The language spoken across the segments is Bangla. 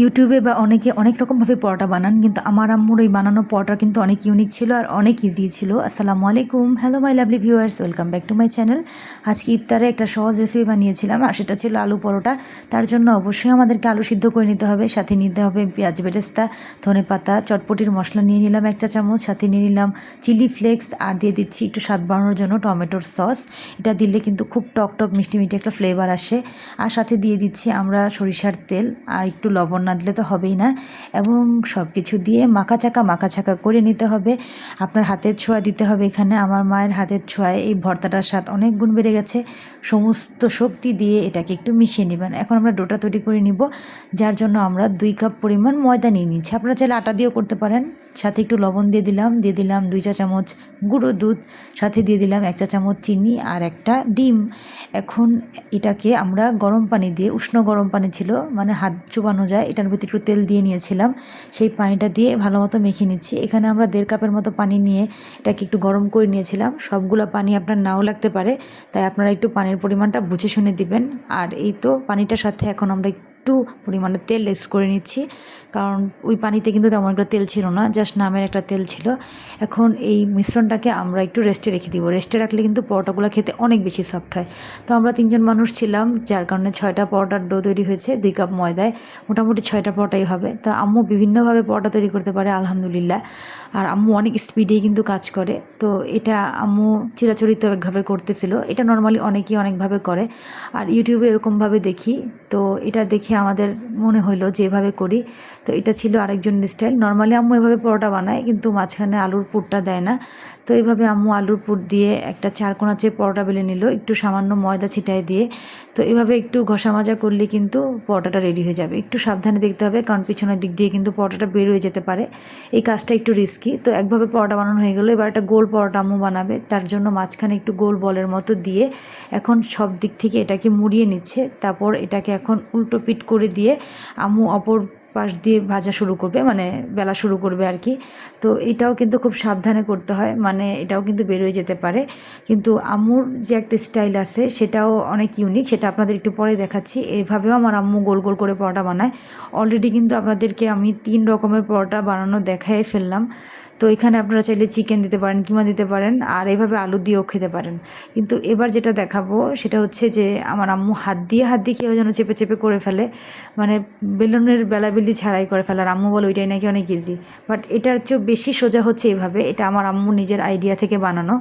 ইউটিউবে বা অনেকে অনেক রকমভাবে পরোটা বানান, কিন্তু আমার আম্মুর এই বানানো পরোটা কিন্তু অনেক ইউনিক ছিল আর অনেক ইজি ছিল। আসসালামু আলাইকুম। Hello my lovely viewers welcome back to my channel আজকে ইফতারে একটা সহজ রেসিপি বানিয়েছিলাম, আর সেটা ছিল আলু পরোটা। তার জন্য অবশ্যই আমাদেরকে আলু সিদ্ধ করে নিতে হবে, সাথে নিতে হবে পেঁয়াজ বেরেস্তা, ধনে পাতা, চটপটির মশলা নিয়ে নিলাম একটা চামচ, সাথে নিয়ে নিলাম চিলি ফ্লেক্স আর দিয়ে দিচ্ছি একটু স্বাদ বাড়ানোর জন্য টমেটোর সস এটা দিলে কিন্তু খুব টক টক মিষ্টি মিষ্টি একটা ফ্লেভার আসে। আর সাথে দিয়ে দিচ্ছি আমরা সরিষার তেল, আর একটু লবণ না দিলে তো হবেই না। এবং সব কিছু দিয়ে মাখা চাকা মাখা চাকা করে নিতে হবে। আপনার হাতের ছোঁয়া দিতে হবে এখানে। আমার মায়ের হাতের ছোঁয়ায় এই ভর্তাটার স্বাদ অনেক গুণ বেড়ে গেছে। সমস্ত শক্তি দিয়ে এটাকে একটু মিশিয়ে নেবেন। এখন আমরা ডোটা তৈরি করে নিব। যার জন্য আমরা দুই কাপ পরিমাণ ময়দা নিয়ে নিচ্ছি। আপনারা চাইলে আটা দিয়েও করতে পারেন। সাথে একটু লবণ দিয়ে দিলাম দিয়ে দিলাম দুই চা চামচ গুঁড়ো দুধ, সাথে দিয়ে দিলাম এক চা চামচ চিনি আর একটা ডিম। এখন এটাকে আমরা গরম পানি দিয়ে, উষ্ণ গরম পানি ছিল মানে হাত চুবানো যায়, এটার ভিতরে একটু তেল দিয়ে নিয়েছিলাম। সেই পানিটা দিয়ে ভালো মতো মেখে নিচ্ছি। এখানে আমরা দেড় কাপের মতো পানি নিয়ে এটাকে একটু গরম করে নিয়েছিলাম। সবগুলো পানি আপনার নাও লাগতে পারে, তাই আপনারা একটু পানির পরিমাণটা বুঝে শুনে দিবেন। আর এই তো পানিটার সাথে এখন আমরা একটু পরিমাণে তেল লেস করে নিচ্ছি। কারণ ওই পানিতে কিন্তু তেমন একটা তেল ছিল না জাস্ট নামের একটা তেল ছিল। এখন এই মিশ্রণটাকে আমরা একটু রেস্টে রেখে দিব। রেস্টে রাখলে কিন্তু পরোটাগুলো খেতে অনেক বেশি সফট হয়। তো আমরা তিনজন মানুষ ছিলাম, যার কারণে ছয়টা পরোটার ডো তৈরি হয়েছে, দুই কাপ ময়দায় মোটামুটি ছয়টা পরোটাই হবে। তো আম্মু বিভিন্নভাবে পরোটা তৈরি করতে পারে, আলহামদুলিল্লাহ। আর আম্মু অনেক স্পিডেই কিন্তু কাজ করে। তো এটা আম্মু চিরাচরিত একভাবে করতেছিল। এটা নর্মালি অনেকেই অনেকভাবে করে। আর ইউটিউবে এরকমভাবে দেখি। তো এটা দেখে আমাদের মনে হইল যে এভাবে করি। তো এটা ছিল আরেকজন স্টাইল নর্মালি আম্মু এভাবে পরোটা বানায়, কিন্তু মাঝখানে আলুর পুরটা দেয় না। তো এইভাবে আম্মু আলুর পুর দিয়ে একটা চারকোনা চেয়ে পরোটা বেলে নিল, একটু সামান্য ময়দা ছিটায় দিয়ে। তো এভাবে একটু ঘষা মাজা করলে কিন্তু পরোটাটা রেডি হয়ে যাবে। একটু সাবধানে দেখতে হবে, কারণ পিছনের দিক দিয়ে কিন্তু পরোটাটা বের হয়ে যেতে পারে। এই কাজটা একটু রিস্কি তো একভাবে পরোটা বানানো হয়ে গেলো, এবার একটা গোল পরোটা আম্মু বানাবে। তার জন্য মাঝখানে একটু গোল বলের মতো দিয়ে এখন সব দিক থেকে এটাকে মুড়িয়ে নিচ্ছে। তারপর এটাকে এখন উল্টো পিট করে দিয়ে আম্মু অপর পাশ দিয়ে ভাজা শুরু করবে মানে বেলা শুরু করবে আর কি তো এটাও কিন্তু খুব সাবধানে করতে হয় মানে এটাও কিন্তু বেরোয় যেতে পারে। কিন্তু আম্মুর যে একটা স্টাইল আছে, সেটাও অনেক ইউনিক সেটা আপনাদের একটু পরে দেখাচ্ছি। এইভাবেও আমার আম্মু গোল গোল করে পরোটা বানায়। অলরেডি কিন্তু আপনাদেরকে আমি তিন রকমের পরোটা বানানো দেখাই ফেললাম। তো এখানে আপনারা চাইলে চিকেন দিতে পারেন, কিমা দিতে পারেন, আর এইভাবে আলু দিয়েও খেতে পারেন। কিন্তু এবার যেটা দেখাবো, সেটা হচ্ছে যে, আমার আম্মু হাত দিয়ে হাত দিয়ে কেউ যেন চেপে চেপে করে ফেলে। মানে বেলুনের বেলাবেলি ছাড়াই করে ফেলার। আম্মু বলে ওইটাই নাকি অনেক ইজি বাট এটার চেয়েও বেশি সোজা হচ্ছে এভাবে। এটা আমার আম্মু নিজের আইডিয়া থেকে বানানো।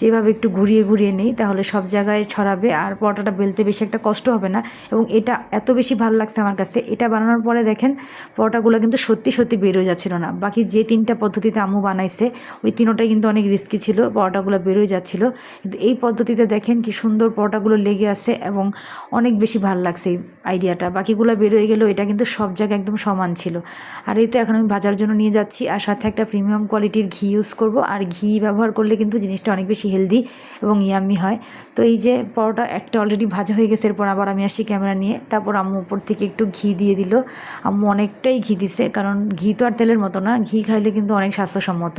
যেভাবে একটু ঘুরিয়ে ঘুরিয়ে নেই, তাহলে সব জায়গায় ছড়াবে আর পরোটাটা বেলতে বেশি একটা কষ্ট হবে না। এবং এটা এত বেশি ভালো লাগছে আমার কাছে। এটা বানানোর পরে দেখেন, পরোটাগুলো কিন্তু সত্যি সত্যি বেরোয় যাচ্ছিল না। বাকি যে তিনটা পদ্ধতিতে আম্মু বানাইছে, ওই তিনোটাই কিন্তু অনেক রিস্কি ছিল। পরোটাগুলো বেরোয় যাচ্ছিল। কিন্তু এই পদ্ধতিতে দেখেন কি সুন্দর পরোটাগুলো লেগে আছে এবং অনেক বেশি ভালো লাগছে এই আইডিয়াটা বাকিগুলো বেরোয় গেলেও এটা কিন্তু সব জায়গায় একদম সমান ছিল। আর এই তো এখন আমি ভাজার জন্য নিয়ে যাচ্ছি। আর সাথে একটা প্রিমিয়াম কোয়ালিটির ঘি ইউজ করব। আর ঘি ব্যবহার করলে কিন্তু জিনিসটা অনেক বেশি হেলদি এবং ইয়াম্মি হয়। তো এই যে পরোটা একটা অলরেডি ভাজা হয়ে গেছে। এরপর আবার আমি আসি ক্যামেরা নিয়ে। তারপর আম্মু উপর থেকে একটু ঘি দিয়ে দিল। আম্মু অনেকটাই ঘি দিছে। কারণ ঘি তো আর তেলের মতো না। ঘি খাইলে কিন্তু অনেক স্বাস্থ্যসম্মত।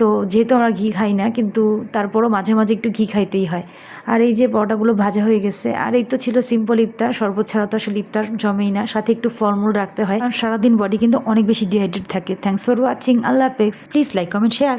তো যেহেতু আমরা ঘি খাই না, কিন্তু তারপরও মাঝে মাঝে একটু ঘি খাইতেই হয়। আর এই যে পরোটাগুলো ভাজা হয়ে গেছে, আর এই তো ছিল সিম্পল ইফতার, শরবত ছাড়া তো আসলে ইফতার জমেই না। সাথে একটু ফলমূল রাখতে হয়, কারণ সারাদিন বডি কিন্তু অনেক বেশি ডিহাইড্রেট থাকে। থ্যাংকস ফর ওয়াচিং আল্লাহ পেক্স প্লিজ লাইক কমেন্ট শেয়ার